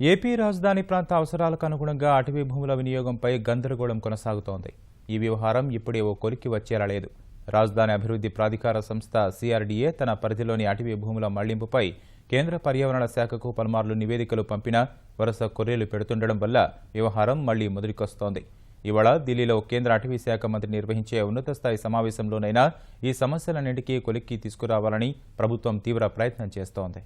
AP రాజధాని ప్రాంత అవసరాలకు అనుగుణంగా అటవీ భూముల వినియోగంపై గందరగోళం కొనసాగుతోంది. ఈ వ్యవహారం ఇప్పుడే ఓ కొలిక్కి వచ్చేలా లేదు రాజధాని అభివృద్ధి ప్రాధికార సంస్థ సిఆర్డీఏ తన పరిధిలోని అటవీ భూముల మళ్ళింపుపై కేంద్ర పర్యావరణ శాఖకు పలుమార్లు నివేదికలు పంపినా వరుస కొర్రేలు పెడుతుండడం వల్ల వ్యవహారం మళ్ళీ మొదటికొస్తోంది ఇవాళ ఢిల్లీలో కేంద్ర అటవీ శాఖ మంత్రి నిర్వహించే ఉన్నత స్థాయి సమావేశంలోనైనా ఈ సమస్యలన్నింటికీ కొలిక్కి తీసుకురావాలని ప్రభుత్వం తీవ్ర ప్రయత్నం చేస్తోంది.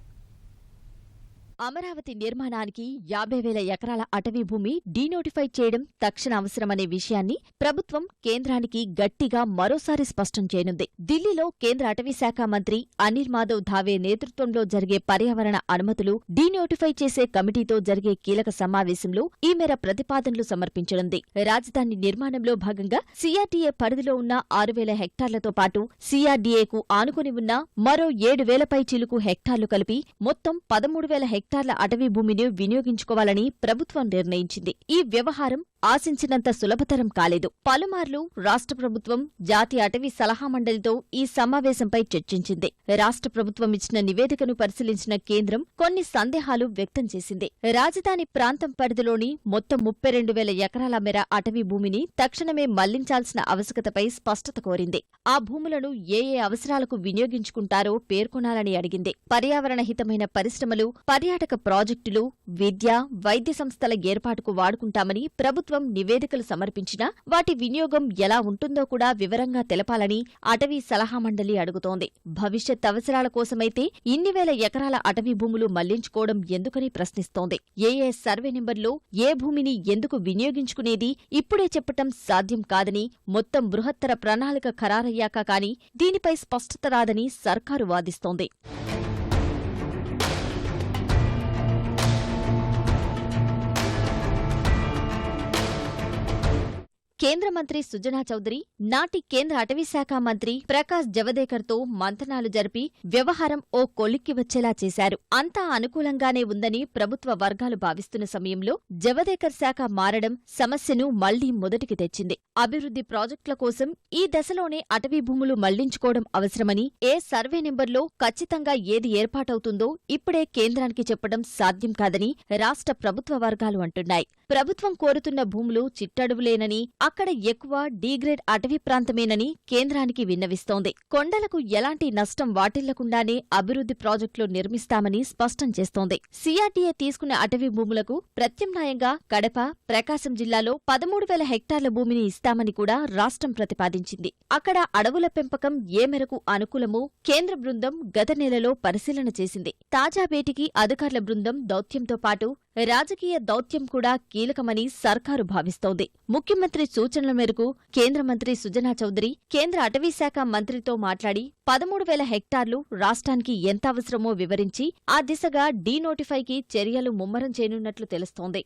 అమరావతి నిర్మాణానికి యాభై వేల ఎకరాల అటవీ భూమి డీనోటిఫై చేయడం తక్షణ అవసరమనే విషయాన్ని ప్రభుత్వం కేంద్రానికి గట్టిగా మరోసారి స్పష్టం చేయనుంది. ఢిల్లీలో కేంద్ర అటవీ శాఖ మంత్రి అనిల్ మాధవ్ ధావే నేతృత్వంలో జరిగే పర్యావరణ అనుమతులు డీనోటిఫై చేసే కమిటీతో జరిగే కీలక సమావేశంలో ఈ మేర ప్రతిపాదనలు సమర్పించనుంది. రాజధాని నిర్మాణంలో భాగంగా సీఆర్డీఏ పరిధిలో ఉన్న ఆరు వేల హెక్టార్లతో పాటు సీఆర్డీఏకు ఆనుకుని ఉన్న మరో ఏడు వేలపై చిలుకు హెక్టార్లు కలిపి మొత్తం పదమూడు వేల హెక్టార్ల అటవీ భూమిని వినియోగించుకోవాలని ప్రభుత్వం నిర్ణయించింది. ఈ వ్యవహారం ఆశించినంత సులభతరం కాలేదు. పలుమార్లు రాష్ట్ర ప్రభుత్వం జాతీయ అటవీ సలహా మండలితో ఈ సమావేశంపై చర్చించింది. రాష్ట్ర ప్రభుత్వం ఇచ్చిన నివేదికను పరిశీలించిన కేంద్రం కొన్ని సందేహాలు వ్యక్తం చేసింది. రాజధాని ప్రాంతం పరిధిలోని మొత్తం ముప్పై రెండు వేల ఎకరాల మేర అటవీ భూమిని తక్షణమే మళ్ళించాల్సిన ఆవశ్యకతపై స్పష్టత కోరింది. ఆ భూములను ఏ ఏ అవసరాలకు వినియోగించుకుంటారో పేర్కొనాలని అడిగింది. పర్యావరణ హితమైన పరిశ్రమలు పర్యాటక ప్రాజెక్టులు విద్య వైద్య సంస్థల ఏర్పాటుకు వాడుకుంటామని ప్రభుత్వం నివేదికలు సమర్పించినా వాటి వినియోగం ఎలా ఉంటుందో కూడా వివరంగా తెలపాలని అటవీ సలహా మండలి అడుగుతోంది. భవిష్యత్ అవసరాల కోసమైతే ఇన్ని వేల ఎకరాల అటవీ భూములు మళ్ళించుకోవడం ఎందుకని ప్రశ్నిస్తోంది. ఏ ఏ సర్వే నెంబర్లో ఏ భూమిని ఎందుకు వినియోగించుకునేది ఇప్పుడే చెప్పటం సాధ్యం కాదని మొత్తం బృహత్తర ప్రణాళిక ఖరారయ్యాక కాని దీనిపై స్పష్టత రాదని సర్కారు వాదిస్తోంది. కేంద్ర మంత్రి సుజనా చౌదరి నాటి కేంద్ర అటవీశాఖ మంత్రి ప్రకాష్ జవదేకర్తో మంతనాలు జరిపి వ్యవహారం ఓ కొలిక్కి వచ్చేలా చేశారు. అంతా అనుకూలంగానే ఉందని ప్రభుత్వ వర్గాలు భావిస్తున్న సమయంలో జవదేకర్ శాఖ మారడం సమస్యను మళ్ళీ మొదటికి తెచ్చింది. అభివృద్ధి ప్రాజెక్టుల కోసం ఈ దశలోనే అటవీ భూములు మళ్ళించుకోవడం అవసరమని ఏ సర్వే నెంబర్లో ఖచ్చితంగా ఏది ఏర్పాటవుతుందో ఇప్పుడే కేంద్రానికి చెప్పడం సాధ్యం కాదని రాష్ట్ర ప్రభుత్వ వర్గాలు అంటున్నాయి. ప్రభుత్వం కోరుతున్న భూములు చిట్టడువులేనని అక్కడ ఎక్కువ డీగ్రేడ్ అటవీ ప్రాంతమేనని కేంద్రానికి విన్నవిస్తోంది. కొండలకు ఎలాంటి నష్టం వాటిల్లకుండానే అభివృద్ధి ప్రాజెక్టులు నిర్మిస్తామని స్పష్టం చేస్తోంది. సిఆర్డీఏ తీసుకున్న అటవీ భూములకు ప్రత్యామ్నాయంగా కడప ప్రకాశం జిల్లాలో పదమూడు వేల హెక్టార్ల భూమిని ఇస్తామని కూడా రాష్ట్రం ప్రతిపాదించింది. అక్కడ అడవుల పెంపకం ఏ మేరకు అనుకూలమో కేంద్ర బృందం గత నెలలో పరిశీలన చేసింది. తాజా భేటీకి అధికారుల బృందం దౌత్యంతో పాటు రాజకీయ దౌత్యం కూడా కీలకమని సర్కారు భావిస్తోంది. ముఖ్యమంత్రి సూచనల మేరకు కేంద్ర మంత్రి సుజనా చౌదరి కేంద్ర అటవీశాఖ మంత్రితో మాట్లాడి పదమూడు వేల హెక్టార్లు రాష్ట్రానికి ఎంత అవసరమో వివరించి ఆ దిశగా డీనోటిఫైకి చర్యలు ముమ్మరం చేయనున్నట్లు తెలుస్తోంది.